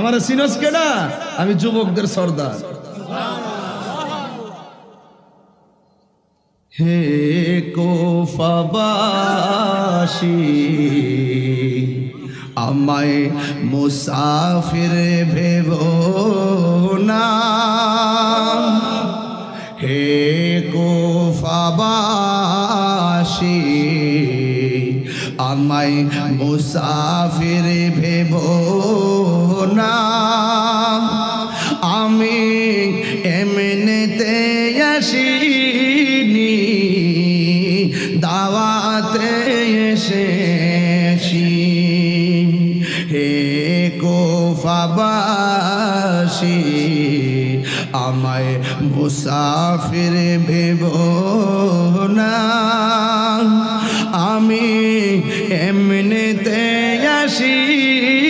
আমার সিনস কেডা আমি যুবকদের সর্দার। হে কোফাবাসী, আমায় মুসাফির ভেব না। হে কোফাবাসী, আমায় মুসাফির ভেব না। আমি এমনিতে আসিনি, দাওয়াতে এসেছি। হে কোফাবাসী, আমায় মুসাফির ভেব না। আমি এমনিতে আসিনি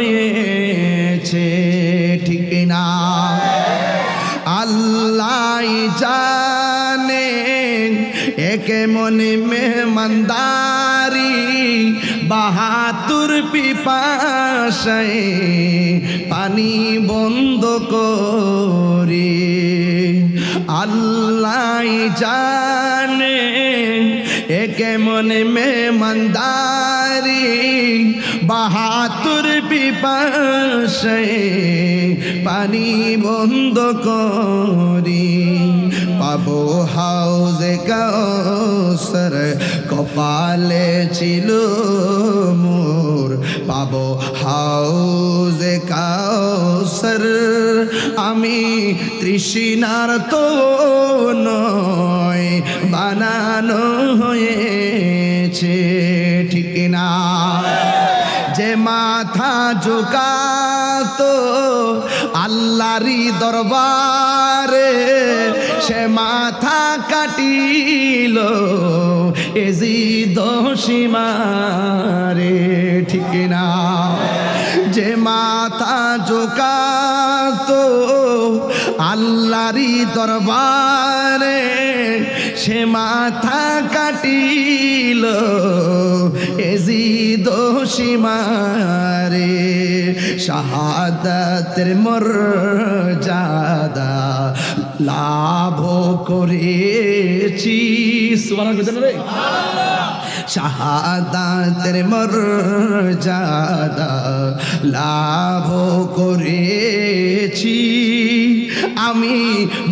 হয়েছে ঠিক না? আল্লাহ জানে, একে মনে মেহমানদারি বাহাতুর পিপাসায় পানি বন্ধ করে। আল্লাহ জানে, একে মনে মেহমানদারি বাহাতুর পিপাসায় পানি বন্ধ করি। পাবো হাউজে কাউসর, কপালে ছিল মোর। পাবো হাউজে কাউসর, আমি তৃষ্ণার তো নয়, বানানো হয়েছে। ঠিক না। মাথা ঝুকাতো আল্লাহরি দরবারে, সে মাথা কাটিল এজি দোষিমারে। ঠিক না, যে মাথা ঝুকাতো আল্লাহরি দরবারে সে মাথা কাটিল এজি দোষিমারে শাহাদাতের মর্যাদা লাভ করেছি। শাহাদাতের মর্যাদা লাভ করেছি। আমি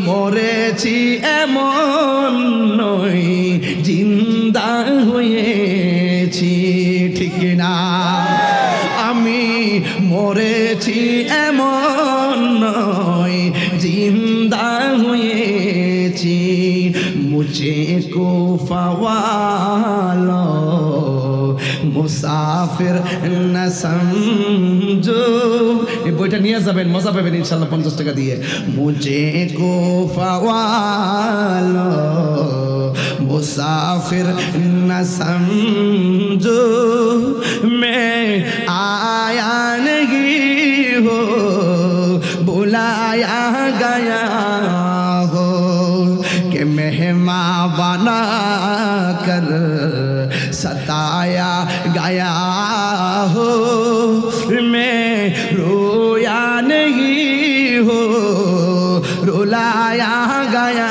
মরেছি এমন জিন্দা হয়েছি, ঠিক না? আমি মরেছি এমন নয়, জিন্দা হয়েছি মুঝে কো ফওয়ালো মুসাফির না সমঝো এই বইটা নিয়ে যাবেন, মজা পাবেন ইনশাল্লাহ পঞ্চাশ টাকা দিয়ে। মুঝে কো ফওয়ালো मुसाफिर न समझो। मैं आया नहीं हो, बुलाया गया हो कि मेहमा बना कर सताया गया हो। मैं रोया नहीं हो, रुलाया गया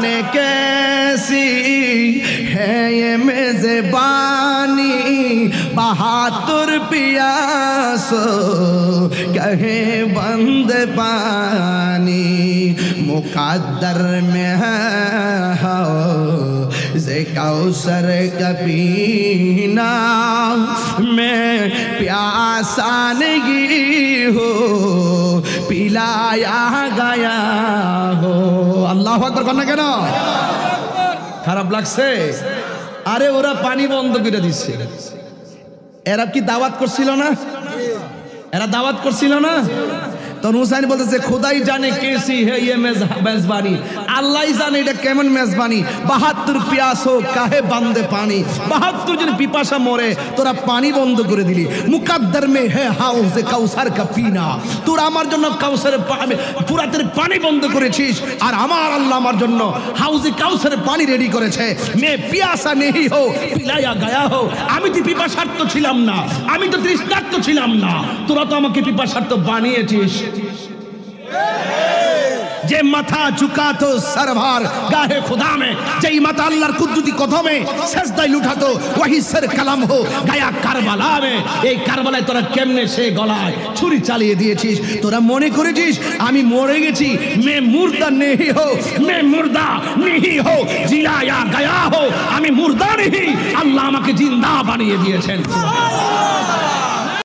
जाने कैसी है ये मेजबानी? बहादुर पियासो कहे बंद पानी मुकद्दर में है। हो से कौसर कपीना मैं प्यासा नहीं हो पिलाया गया हो আল্লাহ আকবর কর না কেন খারাপ লাগছে আরে ওরা পানি বন্ধ করে দিচ্ছে এরা কি দাওয়াত করছিল না এরা দাওয়াত করছিল না তখন হুসাইন বলতেছে খোদাই জানে কেসি হে ইয়ে মেজ- মেজবানি আল্লাহ জানে এটা কেমন মেজবানি। বাহাত্তর পিয়াস হোক, কাহে বান্দে পানি। বাহাত্তর জন পিপাসা মরে, তোরা পানি বন্ধ করে দিলি। মুকাদ্দার মে হে হাউস কাউসার কা পিনা। তোর আমার জন্য কাউসারের পানি পুরাতের পানি বন্ধ করেছিস, আর আমার আল্লাহ আমার জন্য হাউসে কাউসারের পানি রেডি করেছে। মে পিয়াসা নেহি হো, পিলাইয়া গায়া হো। আমি তো পিপাসার্থ ছিলাম না, আমি তো তৃষ্ণার্থ ছিলাম না। তোরা তো আমাকে পিপাসার্থ বানিয়েছিস। যে মাথা ঝুকাতো সরভার, গাহে খুদা মে যেই মাথা আল্লাহর কুদ্দুতি কদমে সেজদায় লুঠাতো ওহি সর কালাম হো, গায়া কারবালা মে এই কারবালায় তোরা কেমনে সে গলায় ছুরি চালিয়ে দিয়েছিস? তোরা মনে করেছিস, আমি মরে গেছি, মে মুর্দা নেহি হো, মে মুর্দা নেহি হো জিলায়া গায়া হো, আমি মুর্দা নেহি, আল্লাহ আমাকে জিন্দা বানিয়ে দিয়েছেন।